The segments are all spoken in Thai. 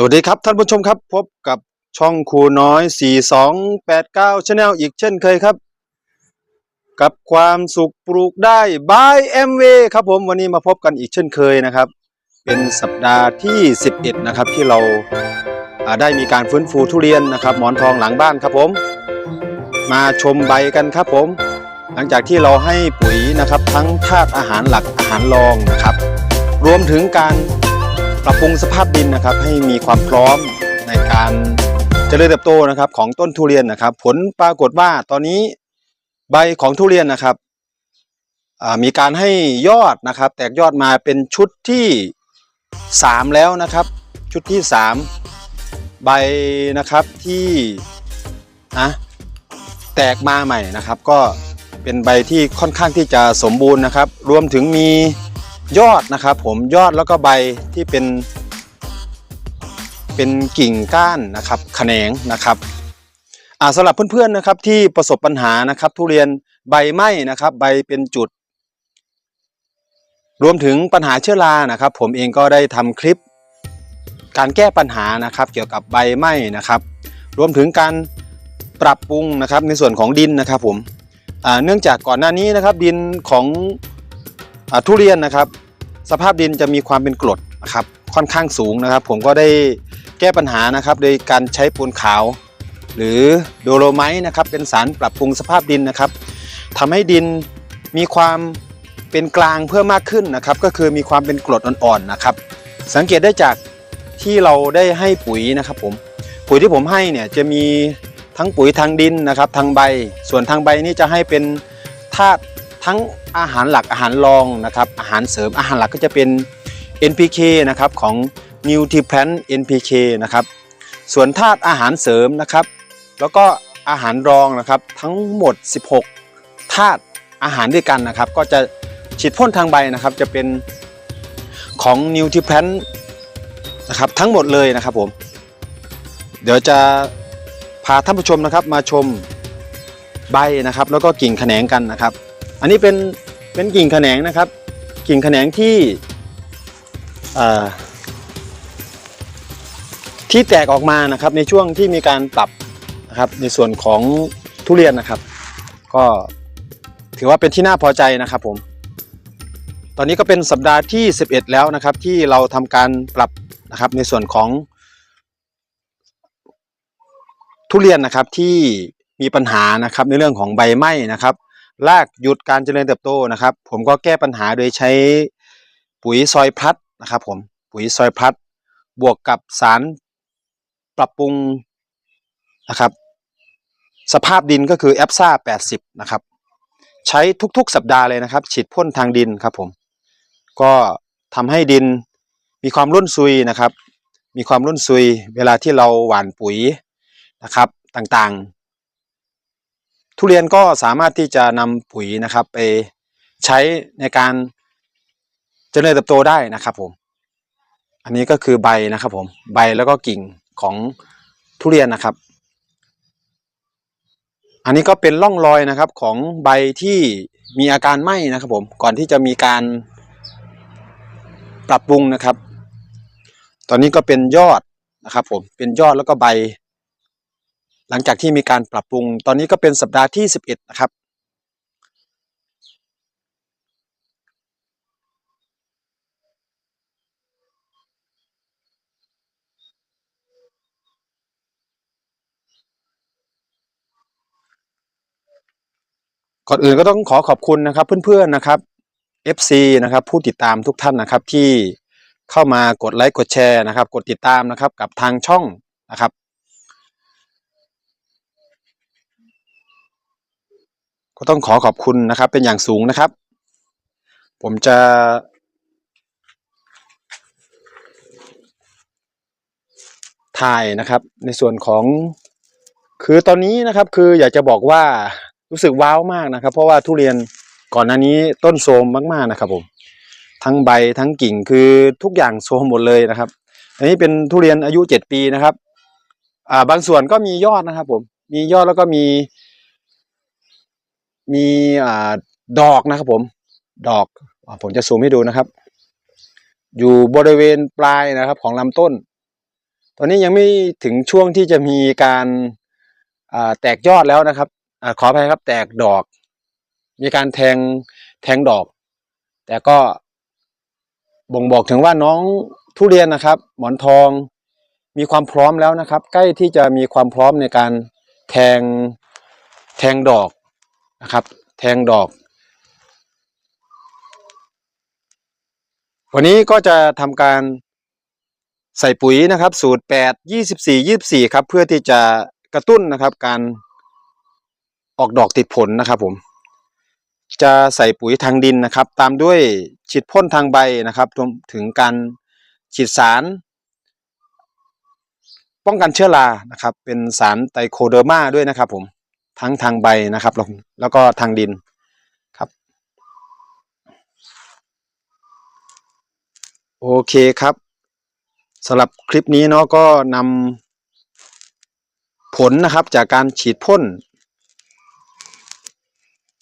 สวัสดีครับท่านผู้ชมครับ พบกับช่องครูน้อย 4289 Channel อีกเช่นเคยครับ กับความสุขปลูกได้ by MV ครับผมวันนี้มาพบกันอีกเช่นเคยนะครับ เป็นสัปดาห์ที่ 11 นะครับ ที่เราอ่าได้มีการฟื้นฟูทุเรียนนะครับ หมอนทองหลังบ้านครับผม มาชมใบกันครับผม หลังจากที่เราให้ปุ๋ยนะครับ ทั้งธาตุอาหารหลักอาหารรองนะครับ รวมถึงการ ปรับปรุงสภาพดินนะครับ ให้มีความพร้อมในการเจริญเติบโตนะครับของต้นทุเรียนนะครับ ผลปรากฏว่าตอนนี้ใบของทุเรียนนะครับมีการให้ยอดนะครับ แตกยอดมาเป็นชุดที่สามแล้วนะครับ ชุดที่สามใบนะครับที่นะแตกมาใหม่นะครับ ก็เป็นใบที่ค่อนข้างที่จะสมบูรณ์นะครับ รวมถึงมี ยอดนะครับผมยอดแล้วก็ใบที่เป็น เป็นกิ่งก้านนะครับแขนงนะครับอ่าสำหรับเพื่อนๆนะครับที่ประสบปัญหานะครับ ทุเรียนใบไหม้นะครับ ใบเป็นจุด รวมถึงปัญหาเชื้อรานะครับ ผมเองก็ได้ทำคลิป การแก้ปัญหานะครับ เกี่ยวกับใบไหม้นะครับ รวมถึงการปรับปรุงนะครับในส่วนของดินนะครับผมอ่าเนื่องจากก่อนหน้านี้นะครับ ดินของ ทุเรียนนะครับ สภาพดินจะมีความเป็นกรดนะครับค่อนข้างสูงนะครับ ผมก็ได้แก้ปัญหานะครับ โดยการใช้ปูนขาว หรือโดโลไมต์นะครับ เป็นสารปรับปรุงสภาพดินนะครับทำให้ดินมีความเป็นกลางเพิ่มมากขึ้นนะครับ ก็คือมีความเป็นกรดอ่อนๆนะครับ สังเกตได้จากที่เราได้ให้ปุ๋ยนะครับผมปุ๋ยที่ผมให้เนี่ยจะมีทั้งปุ๋ยทางดินนะครับ ทางใบ ส่วนทางใบนี่จะให้เป็นธาตุ ทั้งอาหารหลักอาหารรองนะครับอาหารเสริมอาหารหลักก็จะเป็น NPK นะครับของ Nutri-Plant NPK นะครับส่วนธาตุอาหารเสริมนะครับ แล้วก็อาหารรองนะครับทั้งหมด 16ธาตุอาหารด้วยกันนะครับ ก็จะฉีดพ่นทางใบนะครับจะเป็นของ Nutri-Plant นะครับทั้งหมดเลยนะครับผม เดี๋ยวจะพาท่านผู้ชมนะครับมาชมใบนะครับ แล้วก็กิ่งแขนงกันนะครับ อันนี้เป็นเป็นกิ่งแขนงนะครับ กิ่งแขนงที่ที่แตกออกมานะครับในช่วงที่มีการปรับนะครับในส่วนของทุเรียนนะครับ ก็ถือว่าเป็นที่น่าพอใจนะครับผม ตอนนี้ก็เป็นสัปดาห์ที่ 11 แล้วนะครับ ที่เราทำการปรับนะครับในส่วนของ ทุเรียนนะครับที่มีปัญหานะครับในเรื่องของใบไหม้นะครับ รากหยุดการเจริญเติบโตนะครับ ผมก็แก้ปัญหาโดยใช้ปุ๋ยซอยพลัดนะครับ ผมปุ๋ยซอยพลัด บวกกับสารปรับปรุงนะครับ สภาพดินก็คือแอปซ่า80 นะครับ ใช้ทุกๆสัปดาห์เลยนะครับ ฉีดพ่นทางดินครับผม ก็ทำให้ดินมีความร่วนซุยนะครับ มีความร่วนซุย เวลาที่เราหว่านปุ๋ยนะครับต่างๆ ทุเรียนก็สามารถที่จะนำปุ๋ยนะครับ ไปใช้ในการเจริญเติบโตได้นะครับผม อันนี้ก็คือใบนะครับผมใบแล้วก็กิ่งของทุเรียนนะครับ อันนี้ก็เป็นร่องรอยนะครับของใบที่มีอาการไหม้นะครับผมก่อนที่จะมีการปรับปรุงนะครับ ตอนนี้ก็เป็นยอดนะครับผมเป็นยอดแล้วก็ใบ หลังจากที่มีการปรับปรุง ตอนนี้ก็เป็นสัปดาห์ที่ 11 นะครับ ก่อนอื่นก็ต้องขอขอบคุณนะครับเพื่อนๆนะครับ FC นะครับผู้ติดตามทุกท่านนะครับที่เข้ามากดไลค์กดแชร์นะครับ กดติดตามนะครับกับทางช่องนะครับ ก็ต้องขอขอบคุณนะครับ เป็นอย่างสูงนะครับ ผมจะ ถ่ายนะครับ ในส่วนของ คือตอนนี้นะครับ คืออยากจะบอกว่ารู้สึกว้าวมากนะครับ เพราะว่าทุเรียนก่อนหน้านี้ต้นโทมมากๆนะครับ ผม ทั้งใบทั้งกิ่งคือทุกอย่างโทมหมดเลยนะครับ อันนี้เป็นทุเรียนอายุเจ็ดปีนะครับ อ่าบางส่วนก็มียอดนะครับ ผม มียอดแล้วก็มี มีอ่าดอกนะครับผม ดอกอผมจะซูมให้ดูนะครับ อยู่บริเวณปลายนะครับของลำต้น ตอนนี้ยังไม่ถึงช่วงที่จะมีการแตกยอดแล้วนะครับอขออภัยครับ แตกดอก มีการแทงแทงดอก แต่ก็บ่งบอกถึงว่าน้องทุเรียนนะครับ หมอนทองมีความพร้อมแล้วนะครับ ใกล้ที่จะมีความพร้อมในการแทงแทงดอก นะครับ แทงดอก วันนี้ก็จะทำการใส่ปุ๋ยนะครับ สูตร 8 24 24 ครับ เพื่อที่จะกระตุ้นนะครับ การออกดอกติดผลนะครับ ผม จะใส่ปุ๋ยทางดินนะครับ ตามด้วยฉีดพ่นทางใบนะครับรวมถึงการฉีดสาร ป้องกันเชื้อรานะครับ เป็นสารไตรโคเดอร์มาด้วยนะครับผม ทั้งทางใบนะครับแล้วแล้วก็ทางดินครับ โอเคครับสำหรับคลิปนี้เนาะก็นำผลนะครับจากการฉีดพ่น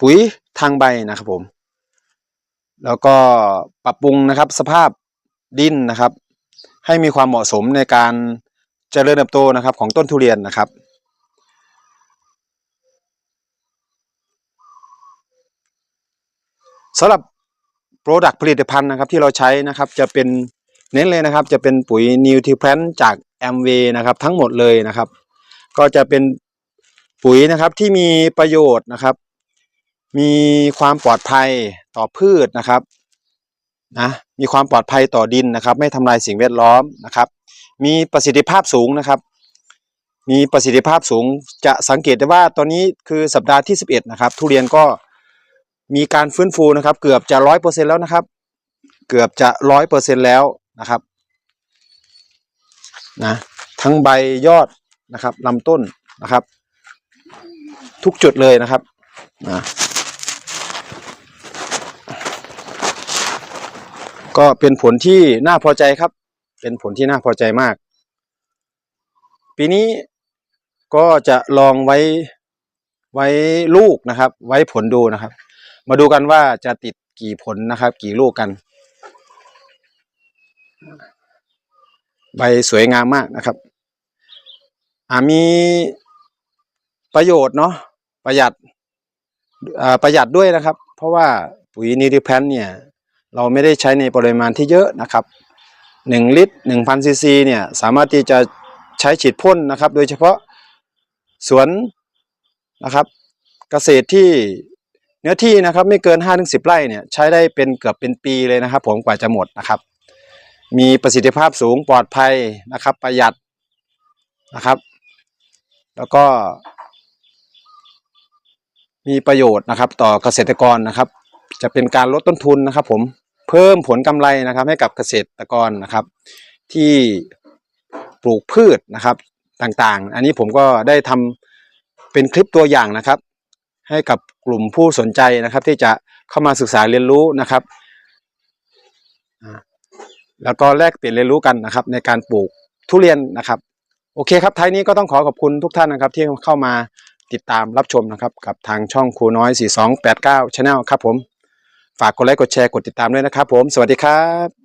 ปุ๋ยทางใบนะครับผม แล้วก็ปรับปรุงนะครับสภาพดินนะครับ ให้มีความเหมาะสมในการเจริญเติบโตนะครับของต้นทุเรียนนะครับ สำหรับโปรดักต์ผลิตภัณฑ์นะครับที่เราใช้นะครับจะเป็นเน้นเลยนะครับ จะเป็นปุ๋ยนิวทริแพลนจากแอมเวนะครับทั้งหมดเลยนะครับ ก็จะเป็นปุ๋ยนะครับที่มีประโยชน์นะครับ มีความปลอดภัยต่อพืชนะครับนะมีความปลอดภัยต่อดินนะครับ ไม่ทำลายสิ่งแวดล้อมนะครับ มีประสิทธิภาพสูงนะครับ มีประสิทธิภาพสูงจะสังเกตได้ว่าตอนนี้คือสัปดาห์ที่ 11 นะครับ ทุเรียนก็ มีการฟื้นฟูนะครับ เกือบจะร้อยเปอร์เซ็นแล้วนะครับ เกือบจะร้อยเปอร์เซ็นแล้วนะครับนะทั้งใบยอดนะครับลำต้นนะครับ ทุกจุดเลยนะครับนะก็เป็นผลที่น่าพอใจครับ เป็นผลที่น่าพอใจมาก ปีนี้ก็จะลองไว้ไว้ลูกนะครับ ไว้ผลดูนะครับ มาดูกันว่าจะติดกี่ผลนะครับ กี่ลูกกัน ใบสวยงามมากนะครับ อ่ามีประโยชน์เนาะประหยัดประหยัดด้วยนะครับ เพราะว่าปุ๋ยนิริแพนเนี่ย เราไม่ได้ใช้ในปริมาณที่เยอะนะครับหนึ่งลิตรหนึ่งพันซีซีเนี่ย สามารถที่จะใช้ฉีดพ่นนะครับ โดยเฉพาะสวนนะครับ เกษตรที่ เนื้อที่นะครับไม่เกิน 5-10ถึงไร่เนี่ยใช้ได้เป็นเกือบเป็นปีเลยนะครับ ผมกว่าจะหมดนะครับ มีประสิทธิภาพสูงปลอดภัยนะครับ ประหยัดนะครับ แล้วก็ มีประโยชน์นะครับ ต่อเกษตรกรนะครับ จะเป็นการลดต้นทุนนะครับ ผมเพิ่มผลกำไรนะครับ ให้กับเกษตรกรนะครับ ที่ปลูกพืชนะครับต่างๆ อันนี้ผมก็ได้ทำเป็นคลิปตัวอย่างนะครับ ให้กับกลุ่มผู้สนใจนะครับ ที่จะเข้ามาศึกษาเรียนรู้นะครับแล้วก็แลกเปลี่ยนเรียนรู้กันนะครับ ในการปลูกทุเรียนนะครับ โอเคครับท้ายนี้ก็ต้องขอขอบคุณทุกท่านนะครับ ที่เข้ามาติดตามรับชมนะครับ กับทางช่องครูน้อย 4289 Channel ครับผม ฝากกดไลค์กดแชร์กดติดตามด้วยนะครับผม สวัสดีครับ